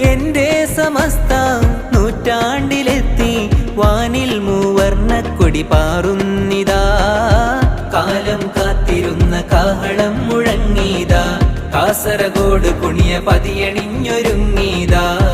എന്റെ സമസ്ത നൂറ്റാണ്ടിലെത്തി വാനിൽ മൂവർണക്കൊടി പാറുന്നിതാ. കാലം കാത്തിരുന്ന കാഹളം മുഴങ്ങിയതാ. കാസർഗോഡ് കുണിയ പതിയണിഞ്ഞൊരുങ്ങിയതാ.